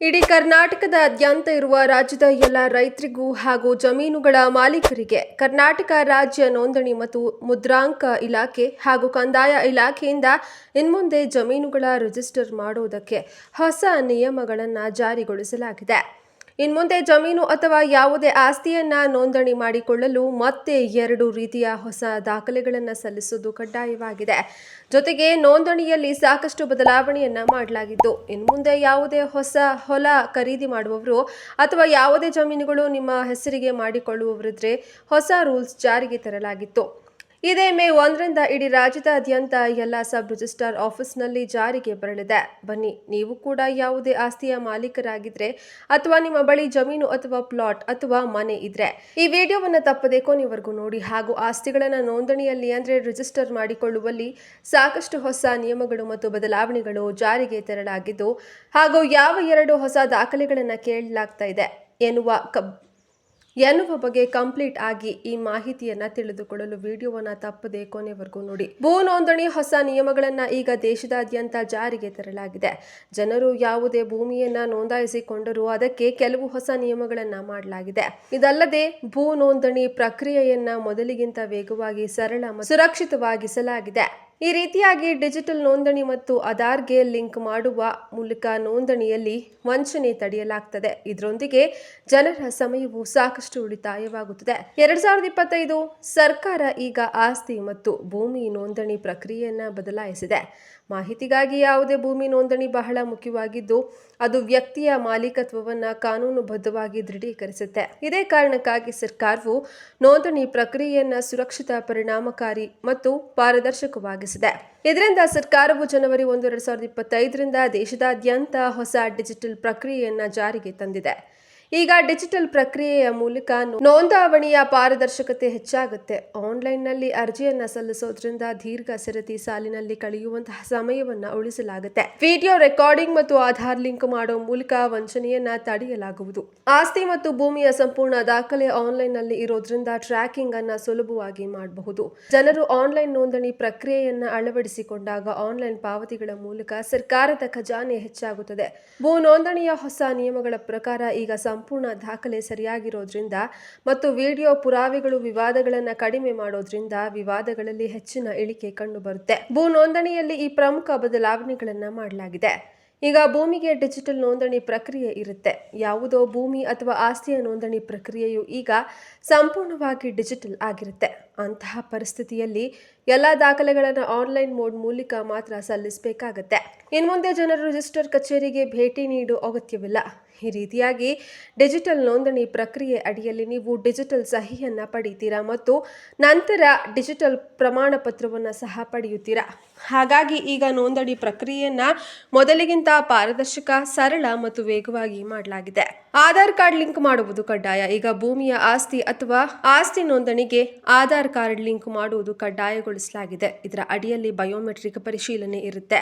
ಇಡೀ ಕರ್ನಾಟಕದಾದ್ಯಂತ ಇರುವ ರಾಜ್ಯದ ಎಲ್ಲ ರೈತರಿಗೂ ಹಾಗೂ ಜಮೀನುಗಳ ಮಾಲೀಕರಿಗೆ ಕರ್ನಾಟಕ ರಾಜ್ಯ ನೋಂದಣಿ ಮತ್ತು ಮುದ್ರಾಂಕ ಇಲಾಖೆ ಹಾಗೂ ಕಂದಾಯ ಇಲಾಖೆಯಿಂದ ಇನ್ಮುಂದೆ ಜಮೀನುಗಳ ರಿಜಿಸ್ಟರ್ ಮಾಡುವುದಕ್ಕೆ ಹೊಸ ನಿಯಮಗಳನ್ನು ಜಾರಿಗೊಳಿಸಲಾಗಿದೆ. ಇನ್ಮುಂದೆ ಜಮೀನು ಅಥವಾ ಯಾವುದೇ ಆಸ್ತಿಯನ್ನ ನೋಂದಣಿ ಮಾಡಿಕೊಳ್ಳಲು ಮತ್ತೆ ಎರಡು ರೀತಿಯ ಹೊಸ ದಾಖಲೆಗಳನ್ನು ಸಲ್ಲಿಸುವುದು ಕಡ್ಡಾಯವಾಗಿದೆ. ಜೊತೆಗೆ ನೋಂದಣಿಯಲ್ಲಿ ಸಾಕಷ್ಟು ಬದಲಾವಣೆಯನ್ನ ಮಾಡಲಾಗಿದ್ದು, ಇನ್ಮುಂದೆ ಯಾವುದೇ ಹೊಸ ಹೊಲ ಖರೀದಿ ಮಾಡುವವರು ಅಥವಾ ಯಾವುದೇ ಜಮೀನುಗಳು ನಿಮ್ಮ ಹೆಸರಿಗೆ ಮಾಡಿಕೊಳ್ಳುವವರಿದ್ರೆ ಹೊಸ ರೂಲ್ಸ್ ಜಾರಿಗೆ ತರಲಾಗಿತ್ತು. ಇದೇ ಮೇ ಒಂದರಿಂದ ಇಡೀ ರಾಜ್ಯದಾದ್ಯಂತ ಎಲ್ಲ ಸಬ್ ರಿಜಿಸ್ಟ್ರಾರ್ ಆಫೀಸ್ನಲ್ಲಿ ಜಾರಿಗೆ ಬರಲಿದೆ. ಬನ್ನಿ, ನೀವು ಕೂಡ ಯಾವುದೇ ಆಸ್ತಿಯ ಮಾಲೀಕರಾಗಿದ್ರೆ ಅಥವಾ ನಿಮ್ಮ ಬಳಿ ಜಮೀನು ಅಥವಾ ಪ್ಲಾಟ್ ಅಥವಾ ಮನೆ ಇದ್ರೆ ಈ ವಿಡಿಯೋವನ್ನು ತಪ್ಪದೆ ಕೊನೆವರೆಗೂ ನೋಡಿ ಹಾಗೂ ಆಸ್ತಿಗಳನ್ನು ನೋಂದಣಿಯಲ್ಲಿ ಅಂದ್ರೆ ರಿಜಿಸ್ಟರ್ ಮಾಡಿಕೊಳ್ಳುವಲ್ಲಿ ಸಾಕಷ್ಟು ಹೊಸ ನಿಯಮಗಳು ಮತ್ತು ಬದಲಾವಣೆಗಳು ಜಾರಿಗೆ ತರಲಾಗಿದ್ದು ಹಾಗೂ ಯಾವ ಎರಡು ಹೊಸ ದಾಖಲೆಗಳನ್ನು ಕೇಳಲಾಗ್ತಾ ಇದೆ ಎನ್ನುವ ಕಬ್ ಎನ್ನುವ ಬಗ್ಗೆ ಕಂಪ್ಲೀಟ್ ಆಗಿ ಈ ಮಾಹಿತಿಯನ್ನ ತಿಳಿದುಕೊಳ್ಳಲು ವಿಡಿಯೋವನ್ನ ತಪ್ಪದೆ ಕೊನೆವರೆಗೂ ನೋಡಿ. ಭೂ ನೋಂದಣಿ ಹೊಸ ನಿಯಮಗಳನ್ನ ಈಗ ದೇಶದಾದ್ಯಂತ ಜಾರಿಗೆ ತರಲಾಗಿದೆ. ಜನರು ಯಾವುದೇ ಭೂಮಿಯನ್ನ ನೋಂದಾಯಿಸಿಕೊಂಡರೂ ಅದಕ್ಕೆ ಕೆಲವು ಹೊಸ ನಿಯಮಗಳನ್ನ ಮಾಡಲಾಗಿದೆ. ಇದಲ್ಲದೆ ಭೂ ನೋಂದಣಿ ಪ್ರಕ್ರಿಯೆಯನ್ನ ಮೊದಲಿಗಿಂತ ವೇಗವಾಗಿ ಸರಳ ಸುರಕ್ಷಿತವಾಗಿಸಲಾಗಿದೆ. ಈ ರೀತಿಯಾಗಿ ಡಿಜಿಟಲ್ ನೋಂದಣಿ ಮತ್ತು ಆಧಾರ್ಗೆ ಲಿಂಕ್ ಮಾಡುವ ಮೂಲಕ ನೋಂದಣಿಯಲ್ಲಿ ವಂಚನೆ ತಡೆಯಲಾಗ್ತದೆ. ಇದರೊಂದಿಗೆ ಜನರ ಸಮಯವು ಸಾಕಷ್ಟು ಉಳಿತಾಯವಾಗುತ್ತದೆ. ಎರಡ್ ಸಾವಿರದ ಇಪ್ಪತ್ತೈದು ಸರ್ಕಾರ ಈಗ ಆಸ್ತಿ ಮತ್ತು ಭೂಮಿ ನೋಂದಣಿ ಪ್ರಕ್ರಿಯೆಯನ್ನ ಬದಲಾಯಿಸಿದೆ. ಮಾಹಿತಿಗಾಗಿ ಯಾವುದೇ ಭೂಮಿ ನೋಂದಣಿ ಬಹಳ ಮುಖ್ಯವಾಗಿದ್ದು, ಅದು ವ್ಯಕ್ತಿಯ ಮಾಲೀಕತ್ವವನ್ನು ಕಾನೂನುಬದ್ಧವಾಗಿ ದೃಢೀಕರಿಸುತ್ತೆ. ಇದೇ ಕಾರಣಕ್ಕಾಗಿ ಸರ್ಕಾರವು ನೋಂದಣಿ ಪ್ರಕ್ರಿಯೆಯನ್ನ ಸುರಕ್ಷಿತ, ಪರಿಣಾಮಕಾರಿ ಮತ್ತು ಪಾರದರ್ಶಕವಾಗಿಸಿದೆ ಇದರಿಂದ ಸರ್ಕಾರವು ಜನವರಿ ಒಂದು ಎರಡು ಸಾವಿರದ ಇಪ್ಪತ್ತೈದರಿಂದ ದೇಶದಾದ್ಯಂತ ಹೊಸ ಡಿಜಿಟಲ್ ಪ್ರಕ್ರಿಯೆಯನ್ನು ಜಾರಿಗೆ ತಂದಿದೆ. ಈಗ ಡಿಜಿಟಲ್ ಪ್ರಕ್ರಿಯೆಯ ಮೂಲಕ ನೋಂದಾವಣಿಯ ಪಾರದರ್ಶಕತೆ ಹೆಚ್ಚಾಗುತ್ತೆ. ಆನ್ಲೈನ್ನಲ್ಲಿ ಅರ್ಜಿಯನ್ನ ಸಲ್ಲಿಸೋದ್ರಿಂದ ದೀರ್ಘ ಸರತಿ ಸಾಲಿನಲ್ಲಿ ಕಳೆಯುವಂತಹ ಸಮಯವನ್ನ ಉಳಿಸಲಾಗುತ್ತೆ. ವಿಡಿಯೋ ರೆಕಾರ್ಡಿಂಗ್ ಮತ್ತು ಆಧಾರ್ ಲಿಂಕ್ ಮಾಡೋ ಮೂಲಕ ವಂಚನೆಯನ್ನ ತಡೆಯಲಾಗುವುದು. ಆಸ್ತಿ ಮತ್ತು ಭೂಮಿಯ ಸಂಪೂರ್ಣ ದಾಖಲೆ ಆನ್ಲೈನ್ನಲ್ಲಿ ಇರೋದ್ರಿಂದ ಟ್ರ್ಯಾಕಿಂಗ್ ಅನ್ನ ಸುಲಭವಾಗಿ ಮಾಡಬಹುದು. ಜನರು ಆನ್ಲೈನ್ ನೋಂದಣಿ ಪ್ರಕ್ರಿಯೆಯನ್ನ ಅಳವಡಿಸಿಕೊಂಡಾಗ ಆನ್ಲೈನ್ ಪಾವತಿಗಳ ಮೂಲಕ ಸರ್ಕಾರದ ಖಜಾನೆ ಹೆಚ್ಚಾಗುತ್ತದೆ. ಭೂ ನೋಂದಣಿಯ ಹೊಸ ನಿಯಮಗಳ ಪ್ರಕಾರ ಈಗ ಸಂಪೂರ್ಣ ದಾಖಲೆ ಸರಿಯಾಗಿರೋದ್ರಿಂದ ಮತ್ತು ವಿಡಿಯೋ ಪುರಾವೆಗಳು ವಿವಾದಗಳನ್ನು ಕಡಿಮೆ ಮಾಡೋದ್ರಿಂದ ವಿವಾದಗಳಲ್ಲಿ ಹೆಚ್ಚಿನ ಇಳಿಕೆ ಕಂಡುಬರುತ್ತೆ. ಭೂ ನೋಂದಣಿಯಲ್ಲಿ ಈ ಪ್ರಮುಖ ಬದಲಾವಣೆಗಳನ್ನು ಮಾಡಲಾಗಿದೆ. ಈಗ ಭೂಮಿಗೆ ಡಿಜಿಟಲ್ ನೋಂದಣಿ ಪ್ರಕ್ರಿಯೆ ಇರುತ್ತೆ. ಯಾವುದೋ ಭೂಮಿ ಅಥವಾ ಆಸ್ತಿಯ ನೋಂದಣಿ ಪ್ರಕ್ರಿಯೆಯು ಈಗ ಸಂಪೂರ್ಣವಾಗಿ ಡಿಜಿಟಲ್ ಆಗಿರುತ್ತೆ. ಅಂತಹ ಪರಿಸ್ಥಿತಿಯಲ್ಲಿ ಎಲ್ಲ ದಾಖಲೆಗಳನ್ನು ಆನ್ಲೈನ್ ಮೋಡ್ ಮೂಲಕ ಮಾತ್ರ ಸಲ್ಲಿಸಬೇಕಾಗತ್ತೆ. ಇನ್ಮುಂದೆ ಜನರು ರಿಜಿಸ್ಟರ್ ಕಚೇರಿಗೆ ಭೇಟಿ ನೀಡುವ ಅಗತ್ಯವಿಲ್ಲ. ಈ ರೀತಿಯಾಗಿ ಡಿಜಿಟಲ್ ನೋಂದಣಿ ಪ್ರಕ್ರಿಯೆ ಅಡಿಯಲ್ಲಿ ನೀವು ಡಿಜಿಟಲ್ ಸಹಿಯನ್ನು ಪಡೀತೀರಾ ಮತ್ತು ನಂತರ ಡಿಜಿಟಲ್ ಪ್ರಮಾಣ ಪತ್ರವನ್ನು ಸಹ ಪಡೆಯುತ್ತೀರಾ? ಹಾಗಾಗಿ ಈಗ ನೋಂದಣಿ ಪ್ರಕ್ರಿಯೆಯನ್ನು ಮೊದಲಿಗಿಂತ ಪಾರದರ್ಶಕ, ಸರಳ ಮತ್ತು ವೇಗವಾಗಿ ಮಾಡಲಾಗಿದೆ. ಆಧಾರ್ ಕಾರ್ಡ್ ಲಿಂಕ್ ಮಾಡುವುದು ಕಡ್ಡಾಯ. ಈಗ ಭೂಮಿಯ ಆಸ್ತಿ ಅಥವಾ ಆಸ್ತಿ ನೋಂದಣಿಗೆ ಆಧಾರ್ ಕಾರ್ಡ್ ಲಿಂಕ್ ಮಾಡುವುದು ಕಡ್ಡಾಯಗೊಳಿಸಲಾಗಿದೆ. ಇದರ ಅಡಿಯಲ್ಲಿ ಬಯೋಮೆಟ್ರಿಕ್ ಪರಿಶೀಲನೆ ಇರುತ್ತೆ.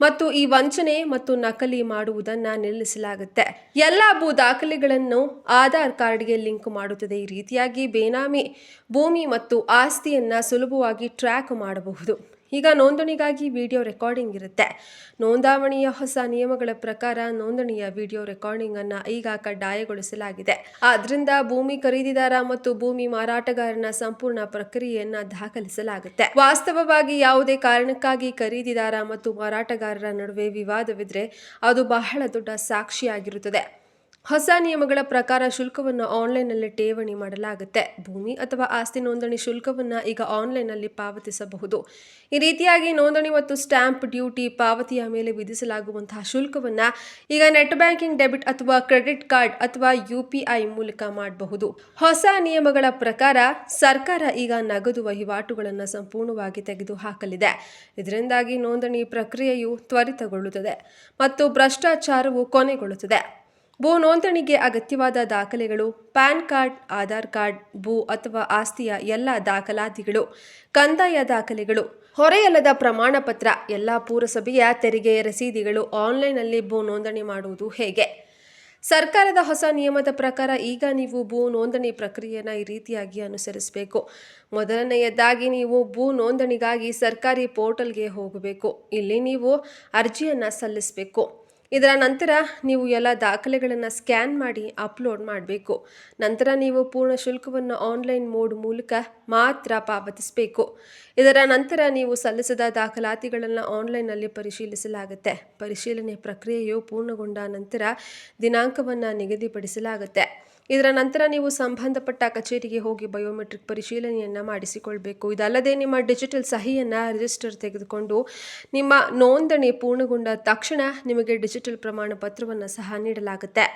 ಮತ್ತು ಈ ವಂಚನೆ ಮತ್ತು ನಕಲಿ ಮಾಡುವುದನ್ನ ನಿಲ್ಲಿಸಲಾಗುತ್ತೆ. ಎಲ್ಲ ಭೂ ದಾಖಲೆಗಳನ್ನು ಆಧಾರ್ ಕಾರ್ಡ್ಗೆ ಲಿಂಕ್ ಮಾಡುತ್ತದೆ. ಈ ರೀತಿಯಾಗಿ ಬೇನಾಮಿ ಭೂಮಿ ಮತ್ತು ಆಸ್ತಿಯನ್ನ ಸುಲಭವಾಗಿ ಟ್ರ್ಯಾಕ್ ಮಾಡಬಹುದು. ಈಗ ನೋಂದಣಿಗಾಗಿ ವಿಡಿಯೋ ರೆಕಾರ್ಡಿಂಗ್ ಇರುತ್ತೆ. ನೋಂದಾವಣಿಯ ಹೊಸ ನಿಯಮಗಳ ಪ್ರಕಾರ ನೋಂದಣಿಯ ವಿಡಿಯೋ ರೆಕಾರ್ಡಿಂಗ್ ಅನ್ನ ಈಗ ಕಡ್ಡಾಯಗೊಳಿಸಲಾಗಿದೆ. ಆದ್ರಿಂದ ಭೂಮಿ ಖರೀದಿದಾರ ಮತ್ತು ಭೂಮಿ ಮಾರಾಟಗಾರನ ಸಂಪೂರ್ಣ ಪ್ರಕ್ರಿಯೆಯನ್ನ ದಾಖಲಿಸಲಾಗುತ್ತೆ. ವಾಸ್ತವವಾಗಿ ಯಾವುದೇ ಕಾರಣಕ್ಕಾಗಿ ಖರೀದಿದಾರ ಮತ್ತು ಮಾರಾಟಗಾರರ ನಡುವೆ ವಿವಾದವಿದ್ರೆ ಅದು ಬಹಳ ದೊಡ್ಡ ಸಾಕ್ಷಿಯಾಗಿರುತ್ತದೆ. ಹೊಸ ನಿಯಮಗಳ ಪ್ರಕಾರ ಶುಲ್ಕವನ್ನು ಆನ್ಲೈನ್ನಲ್ಲಿ ಠೇವಣಿ ಮಾಡಲಾಗುತ್ತೆ. ಭೂಮಿ ಅಥವಾ ಆಸ್ತಿ ನೋಂದಣಿ ಶುಲ್ಕವನ್ನು ಈಗ ಆನ್ಲೈನ್ನಲ್ಲಿ ಪಾವತಿಸಬಹುದು. ಈ ರೀತಿಯಾಗಿ ನೋಂದಣಿ ಮತ್ತು ಸ್ಟ್ಯಾಂಪ್ ಡ್ಯೂಟಿ ಪಾವತಿಯ ಮೇಲೆ ವಿಧಿಸಲಾಗುವಂತಹ ಶುಲ್ಕವನ್ನು ಈಗ ನೆಟ್ ಬ್ಯಾಂಕಿಂಗ್ ಡೆಬಿಟ್ ಅಥವಾ ಕ್ರೆಡಿಟ್ ಕಾರ್ಡ್ ಅಥವಾ ಯು ಪಿ ಐ ಮೂಲಕ ಮಾಡಬಹುದು. ಹೊಸ ನಿಯಮಗಳ ಪ್ರಕಾರ ಸರ್ಕಾರ ಈಗ ನಗದು ವಹಿವಾಟುಗಳನ್ನು ಸಂಪೂರ್ಣವಾಗಿ ತೆಗೆದುಹಾಕಲಿದೆ. ಇದರಿಂದಾಗಿ ನೋಂದಣಿ ಪ್ರಕ್ರಿಯೆಯು ತ್ವರಿತಗೊಳ್ಳುತ್ತದೆ ಮತ್ತು ಭ್ರಷ್ಟಾಚಾರವು ಕೊನೆಗೊಳ್ಳುತ್ತದೆ. ಭೂ ನೋಂದಣಿಗೆ ಅಗತ್ಯವಾದ ದಾಖಲೆಗಳು, ಪ್ಯಾನ್ ಕಾರ್ಡ್, ಆಧಾರ್ ಕಾರ್ಡ್, ಭೂ ಅಥವಾ ಆಸ್ತಿಯ ಎಲ್ಲ ದಾಖಲಾತಿಗಳು, ಕಂದಾಯ ದಾಖಲೆಗಳು, ಹೊರೆಯಲ್ಲದ ಪ್ರಮಾಣ ಪತ್ರ, ಎಲ್ಲ ಪುರಸಭೆಯ ತೆರಿಗೆ ರಸೀದಿಗಳು ಆನ್ಲೈನ್ನಲ್ಲಿ ಭೂ ನೋಂದಣಿ ಮಾಡುವುದು ಹೇಗೆ? ಸರ್ಕಾರದ ಹೊಸ ನಿಯಮದ ಪ್ರಕಾರ ಈಗ ನೀವು ಭೂ ನೋಂದಣಿ ಪ್ರಕ್ರಿಯೆಯನ್ನು ಈ ರೀತಿಯಾಗಿ ಅನುಸರಿಸಬೇಕು. ಮೊದಲನೆಯದಾಗಿ ನೀವು ಭೂ ನೋಂದಣಿಗಾಗಿ ಸರ್ಕಾರಿ ಪೋರ್ಟಲ್ಗೆ ಹೋಗಬೇಕು. ಇಲ್ಲಿ ನೀವು ಅರ್ಜಿಯನ್ನು ಸಲ್ಲಿಸಬೇಕು. ಇದರ ನಂತರ ನೀವು ಎಲ್ಲ ದಾಖಲೆಗಳನ್ನು ಸ್ಕ್ಯಾನ್ ಮಾಡಿ ಅಪ್ಲೋಡ್ ಮಾಡಬೇಕು. ನಂತರ ನೀವು ಪೂರ್ಣ ಶುಲ್ಕವನ್ನು ಆನ್ಲೈನ್ ಮೋಡ್ ಮೂಲಕ ಮಾತ್ರ ಪಾವತಿಸಬೇಕು. ಇದರ ನಂತರ ನೀವು ಸಲ್ಲಿಸಿದ ದಾಖಲಾತಿಗಳನ್ನು ಆನ್ಲೈನ್ನಲ್ಲಿ ಪರಿಶೀಲಿಸಲಾಗುತ್ತೆ. ಪರಿಶೀಲನೆ ಪ್ರಕ್ರಿಯೆಯು ಪೂರ್ಣಗೊಂಡ ನಂತರ ದಿನಾಂಕವನ್ನು ನಿಗದಿಪಡಿಸಲಾಗುತ್ತೆ. ಇದರ ನಂತರ ನೀವು ಸಂಬಂಧಪಟ್ಟ ಕಚೇರಿಗೆ ಹೋಗಿ ಬಯೋಮೆಟ್ರಿಕ್ ಪರಿಶೀಲನೆಯನ್ನು ಮಾಡಿಸಿಕೊಳ್ಬೇಕು. ಇದಲ್ಲದೆ ನಿಮ್ಮ ಡಿಜಿಟಲ್ ಸಹಿಯನ್ನು ರಿಜಿಸ್ಟರ್ ತೆಗೆದುಕೊಂಡು ನಿಮ್ಮ ನೋಂದಣಿ ಪೂರ್ಣಗೊಂಡ ತಕ್ಷಣ ನಿಮಗೆ ಡಿಜಿಟಲ್ ಪ್ರಮಾಣ ಪತ್ರವನ್ನು ಸಹ ನೀಡಲಾಗುತ್ತೆ.